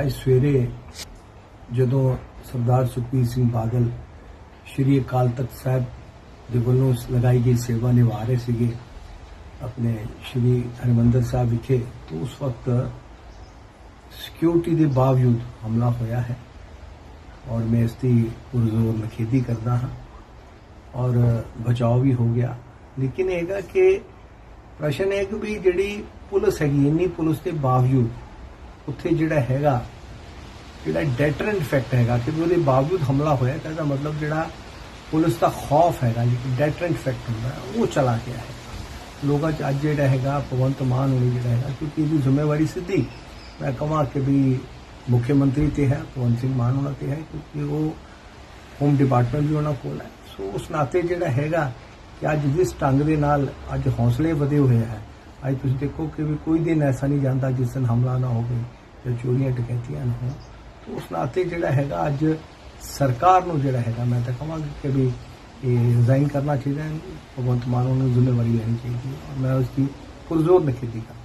ਅੱਜ ਸਵੇਰੇ ਜਦੋਂ ਸਰਦਾਰ ਸੁਖਬੀਰ ਸਿੰਘ ਬਾਦਲ ਸ਼੍ਰੀ ਅਕਾਲ ਤਖਤ ਸਾਹਿਬ ਦੇ ਵੱਲੋਂ ਲਗਾਈ ਗਈ ਸੇਵਾ ਨਿਭਾ ਰਹੇ ਸੀਗੇ, ਆਪਣੇ ਸ਼੍ਰੀ ਹਰਿਮੰਦਰ ਸਾਹਿਬ ਵਿਖੇ, ਤਾਂ ਉਸ ਵਕਤ ਸਿਕਿਉਰਿਟੀ ਦੇ ਬਾਵਜੂਦ ਹਮਲਾ ਹੋਇਆ ਹੈ ਔਰ ਮੈਂ ਇਸ ਦੀ ਪੁਰਜ਼ੋਰ ਨਖੇਦੀ ਕਰਦਾ ਹਾਂ ਔਰ ਬਚਾਅ ਵੀ ਹੋ ਗਿਆ। ਲੇਕਿਨ ਇਹ ਹੈਗਾ ਕਿ ਪ੍ਰਸ਼ਨ ਹੈ ਕਿ ਵੀ ਜਿਹੜੀ ਪੁਲਿਸ ਹੈਗੀ, ਇੰਨੀ ਪੁਲਿਸ ਦੇ ਬਾਵਜੂਦ ਉੱਥੇ ਜਿਹੜਾ ਹੈਗਾ, ਜਿਹੜਾ ਡੈਟਰੈਂਟ ਫੈਕਟ ਹੈਗਾ ਕਿ ਉਹਦੇ ਬਾਵਜੂਦ ਹਮਲਾ ਹੋਇਆ, ਤਾਂ ਇਹਦਾ ਮਤਲਬ ਜਿਹੜਾ ਪੁਲਿਸ ਦਾ ਖੌਫ ਹੈਗਾ ਜੀ ਡੈਟਰੈਂਟ ਫੈਕਟ ਹੁੰਦਾ, ਉਹ ਚਲਾ ਗਿਆ ਹੈ। ਲੋਕਾਂ 'ਚ ਅੱਜ ਜਿਹੜਾ ਹੈਗਾ, ਭਗਵੰਤ ਮਾਨ ਹੋਣੀ ਜਿਹੜਾ ਹੈਗਾ, ਕਿਉਂਕਿ ਇਹਦੀ ਜ਼ਿੰਮੇਵਾਰੀ ਸਿੱਧੀ ਮੈਂ ਕਹਾਂ ਕਿ ਵੀ ਮੁੱਖ ਮੰਤਰੀ ਤੇ ਹੈ, ਭਗਵੰਤ ਸਿੰਘ ਮਾਨ ਹੋਣਾ ਤੇ ਹੈ, ਕਿਉਂਕਿ ਉਹ ਹੋਮ ਡਿਪਾਰਟਮੈਂਟ ਵੀ ਉਹਨਾਂ ਕੋਲ ਹੈ। ਸੋ ਉਸ ਨਾਤੇ ਜਿਹੜਾ ਹੈਗਾ ਕਿ ਅੱਜ ਜਿਸ ਢੰਗ ਦੇ ਨਾਲ ਅੱਜ ਹੌਸਲੇ ਵਧੇ ਹੋਏ ਹੈ ਅੱਜ ਤੁਸੀਂ ਦੇਖੋ ਕਿ ਵੀ ਕੋਈ ਦਿਨ ਐਸਾ ਨਹੀਂ ਜਾਂਦਾ ਜਿਸ ਦਿਨ ਹਮਲਾ ਨਾ ਹੋਵੇ, ਜਾਂ ਚੋਰੀਆਂ ਡਕੈਤੀਆਂ ਨਾ ਹੋਣ। ਤਾਂ ਉਸ ਨਾਤੇ ਜਿਹੜਾ ਹੈਗਾ ਅੱਜ ਸਰਕਾਰ ਨੂੰ ਜਿਹੜਾ ਹੈਗਾ ਮੈਂ ਤਾਂ ਕਹਾਂਗਾ ਕਿ ਵੀ ਇਹ ਰਿਜ਼ਾਈਨ ਕਰਨਾ ਚਾਹੀਦਾ ਹੈ। ਭਗਵੰਤ ਮਾਨ ਨੂੰ ਜ਼ਿੰਮੇਵਾਰੀ ਲੈਣੀ ਚਾਹੀਦੀ ਹੈ। ਮੈਂ ਉਸ ਦੀ ਪੁਰਜ਼ੋਰ ਨਖੇਦੀ ਕਰਦਾ